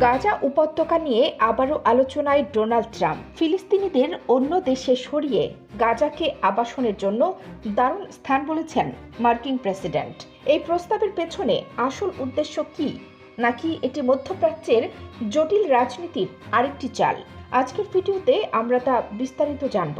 গাজা উপত্যকা নিয়ে আবারও আলোচনায় ডোনাল্ড ট্রাম্প। ফিলিস্তিনিদের অন্য দেশে সরিয়ে গাজাকে আবাসনের জন্য দারুণ স্থান বলেছেন মার্কিন প্রেসিডেন্ট। এই প্রস্তাবের পেছনে আসল উদ্দেশ্য কি? নাকি এটি মধ্যপ্রাচ্যের জটিল রাজনীতির আরেকটি চাল? আজকের ভিডিওতে আমরা তা বিস্তারিত জানব।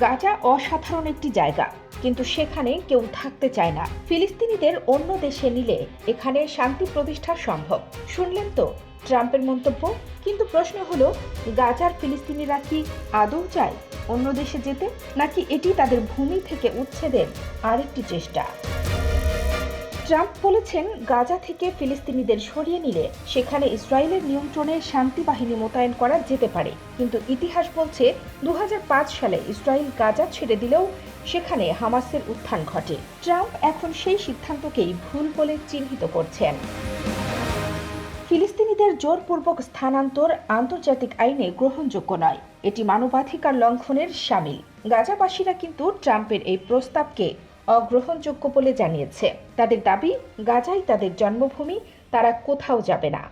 গাজা অসাধারণ একটি জায়গা। কিন্তু সেখানে কেউ থাকতে চায় না। ফিলিস্তিনিদের অন্য দেশে নিলে এখানে শান্তি প্রতিষ্ঠা সম্ভব। শুনলেন তো ট্রাম্পের মন্তব্য? কিন্তু প্রশ্ন হলো, গাজার ফিলিস্তিনিরা কি আদৌ চায় অন্য দেশে যেতে? নাকি এটি তাদের ভূমি থেকে উচ্ছেদের আরেকটি চেষ্টা? ট্রাম্প বলেছেন গাজা থেকে ফিলিস্তিনিদের সরিয়ে নিলে সেখানে ইসরায়েলের নিয়ন্ত্রণে শান্তি বাহিনী মোতায়েন করা যেতে পারে। কিন্তু ইতিহাস বলছে দু হাজার পাঁচ সালে ইসরায়েল গাজা ছেড়ে দিলেও সেখানে হামাসের উত্থান ঘটে। ট্রাম্প এখন সেই সিদ্ধান্তকেই ভুল বলে চিহ্নিত করছেন। ফিলিস্তিনিদের জোরপূর্বক স্থানান্তর আন্তর্জাতিক আইনে গ্রহণযোগ্য নয়। এটি মানবাধিকার লঙ্ঘনের সামিল। গাজাবাসীরা কিন্তু ট্রাম্পের এই প্রস্তাবকে অগ্রহণযোগ্য বলে জানিয়েছে। তাদের দাবি গাজাই তাদের জন্মভূমি, তারা কোথাও যাবে না।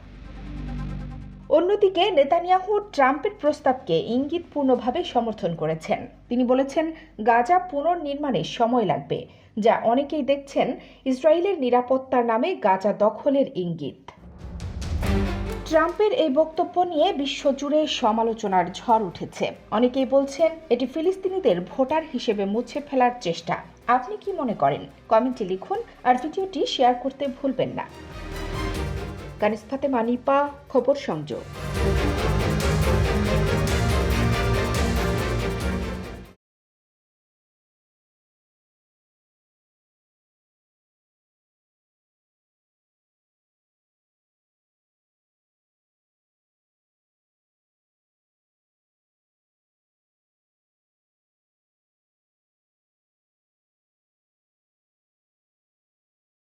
অন্যদিকে নেতানিয়াহু ট্রাম্পের প্রস্তাবকে ইঙ্গিতপূর্ণভাবে সমর্থন করেছেন। তিনি বলেছেন, গাজা পুনর্নির্মাণে সময় লাগবে, যা অনেকেই দেখছেন, ইসরায়েলের নিরাপত্তার নামে গাজা দখলের ইঙ্গিত। ট্রাম্পের এই বক্তব্য নিয়ে বিশ্বজুড়ে সমালোচনার ঝড় উঠেছে। অনেকেই বলছেন, এটি ফিলিস্তিনিদের ভোটার হিসেবে মুছে ফেলার চেষ্টা। আপনি কি মনে করেন? কমেন্টে লিখুন, আর ভিডিওটি শেয়ার করতে ভুলবেন না। কানিস্তাতে মানিপা খবর সংযোগ।